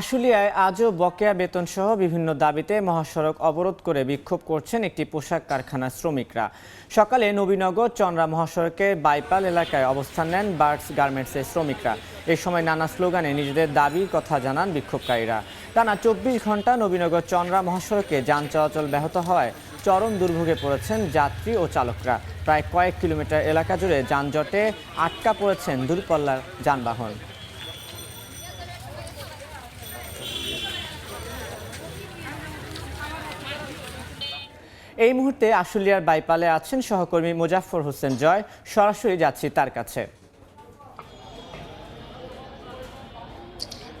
আশুলিয়ায় আজও বকেয়া বেতন সহ বিভিন্ন দাবিতে মহাসড়ক অবরোধ করে বিক্ষোভ করছেন একটি পোশাক কারখানার শ্রমিকরা। সকালে নবীনগর চন্দ্রা মহাসড়কের বাইপাল এলাকায় অবস্থান নেন বার্ডস গার্মেন্টসের শ্রমিকরা। এই সময় নানা স্লোগানে নিজেদের দাবির কথা জানান বিক্ষোভকারীরা। টানা চব্বিশ ঘণ্টা নবীনগর চন্দ্রা মহাসড়কে যান চলাচল ব্যাহত হওয়ায় চরম দুর্ভোগে পড়েছেন যাত্রী ও চালকরা। প্রায় কয়েক কিলোমিটার এলাকা জুড়ে যানজটে আটকা পড়েছেন দূরপল্লার যানবাহন। এই মুহূর্তে আশুলিয়ার বাইপালে আছেন সহকর্মী মুজাফর হোসেন জয়। সরাসরি যাচ্ছি তার কাছে।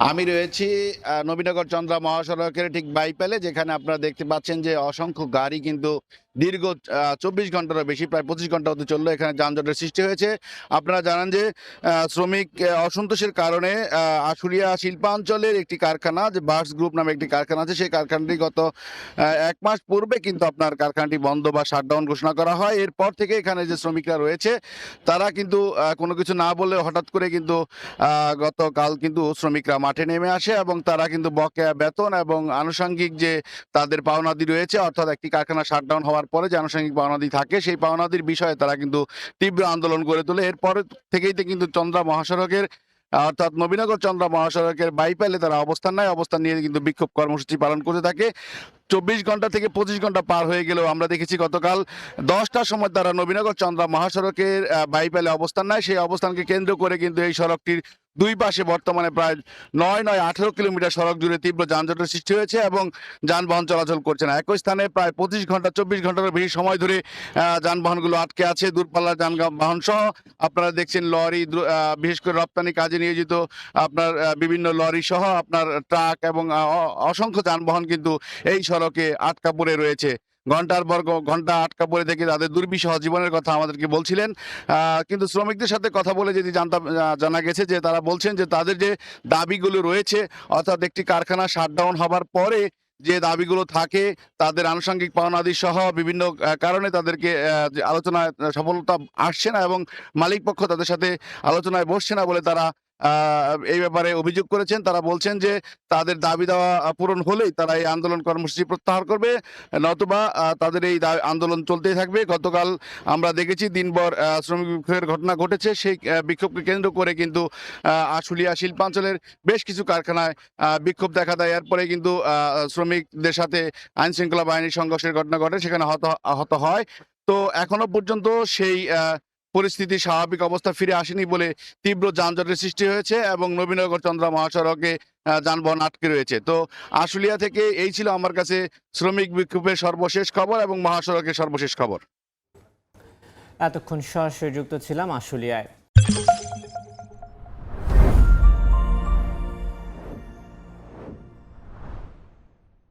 আমি রয়েছি নবীনগর চন্দ্রা মহাসড়কের ঠিক বাইপালে, যেখানে আপনারা দেখতে পাচ্ছেন যে অসংখ্য গাড়ি কিন্তু দীর্ঘ চব্বিশ ঘন্টারও বেশি, প্রায় পঁচিশ ঘণ্টা হতে চলল এখানে যানজটের সৃষ্টি হয়েছে। আপনারা জানান যে শ্রমিক অসন্তোষের কারণে আশুলিয়া শিল্পাঞ্চলের একটি কারখানা, যে বার্স গ্রুপ নামে একটি কারখানা আছে, সেই কারখানাটি গত এক মাস পূর্বে কিন্তু আপনার কারখানাটি বন্ধ বা শাটডাউন ঘোষণা করা হয়। এরপর থেকে এখানে যে শ্রমিকরা রয়েছে, তারা কিন্তু কোনো কিছু না বলে হঠাৎ করে কিন্তু গতকাল কিন্তু শ্রমিকরা মাঠে নেমে আসে এবং তারা কিন্তু বকেয়া বেতন এবং আনুষঙ্গিক যে তাদের পাওনাদি রয়েছে, অর্থাৎ একটি কারখানা শাটডাউন হওয়ার পরে যে আনুষঙ্গিক পাওনাদি থাকে সেই পাওনাদির বিষয়ে তারা কিন্তু তীব্র আন্দোলন গড়ে তোলে। এরপর থেকেই কিন্তু চন্দ্রা মহাসড়কের অর্থাৎ নবীনগর চন্দ্রা মহাসড়কের বাইপালে তারা অবস্থান নেয়। অবস্থান নিয়ে কিন্তু বিক্ষোভ কর্মসূচি পালন করতে থাকে। চব্বিশ ঘণ্টা থেকে পঁচিশ ঘণ্টা পার হয়ে গেলেও আমরা দেখেছি গতকাল দশটার সময় তারা নবীনগর চন্দ্রা মহাসড়কের আহ, বাইপালে অবস্থান নেয়। সেই অবস্থানকে কেন্দ্র করে কিন্তু এই সড়কটির দুই পাশে বর্তমানে প্রায় নয় নয় আঠেরো কিলোমিটার সড়ক জুড়ে তীব্র যানজটের সৃষ্টি হয়েছে এবং যানবাহন চলাচল করছে না। একই স্থানে প্রায় পঁচিশ ঘণ্টা, চব্বিশ ঘণ্টার বেশি সময় ধরে যানবাহনগুলো আটকে আছে। দূরপাল্লার যানবাহন সহ আপনারা দেখছেন লরি বিশেষ করে রপ্তানি কাজে নিয়োজিত আপনার বিভিন্ন লরি সহ আপনার ট্রাক এবং অসংখ্য যানবাহন কিন্তু এই সড়কে আটকা পড়ে রয়েছে। ঘণ্টার ঘ- ঘণ্টা আটকা পড়ে থেকে তাদের দুর্বিষহ জীবনের কথা আমাদেরকে বলছিলেন। কিন্তু শ্রমিকদের সাথে কথা বলে যদি জানতাম জানা গেছে যে তারা বলছেন যে তাদের যে দাবিগুলো রয়েছে, অর্থাৎ একটি কারখানা শাটডাউন হবার পরে যে দাবিগুলো থাকে, তাদের আনুষঙ্গিক পাওনাদি সহ বিভিন্ন কারণে তাদেরকে আলোচনায় সফলতা আসছে না এবং মালিক পক্ষ তাদের সাথে আলোচনায় বসছে না বলে তারা এই ব্যাপারে অভিযোগ করেছেন। তারা বলছেন যে, তাদের দাবি দেওয়া পূরণ হলেই তারা এই আন্দোলন কর্মসূচি প্রত্যাহার করবে। নতুবা তাদের এই আন্দোলন চলতেই থাকবে। গতকাল আমরা দেখেছি দিনভর শ্রমিক বিক্ষোভের ঘটনা ঘটেছে। সেই বিক্ষোভকে কেন্দ্র করে কিন্তু আশুলিয়া, শিল্পাঞ্চলের বেশ কিছু কারখানায় বিক্ষোভ দেখা দেয়। এরপরে কিন্তু শ্রমিকদের সাথে আইন শৃঙ্খলা বাহিনীর সংঘর্ষের ঘটনা ঘটে, সেখানে হত হত হয়। তো এখনও পর্যন্ত সেই পরিস্থিতি স্বাভাবিক অবস্থা ফিরে আসেনি বলে তীব্র যানজটের সৃষ্টি হয়েছে এবং নবীনগর চন্দ্রা মহাসড়কে যানবাহন আটকে রয়েছে। তো আশুলিয়া থেকে এই ছিল আমার কাছে শ্রমিক বিক্ষোভের সর্বশেষ খবর এবং মহাসড়কের সর্বশেষ খবর। এতক্ষণ সরাসরি যুক্ত ছিলাম আশুলিয়ায়।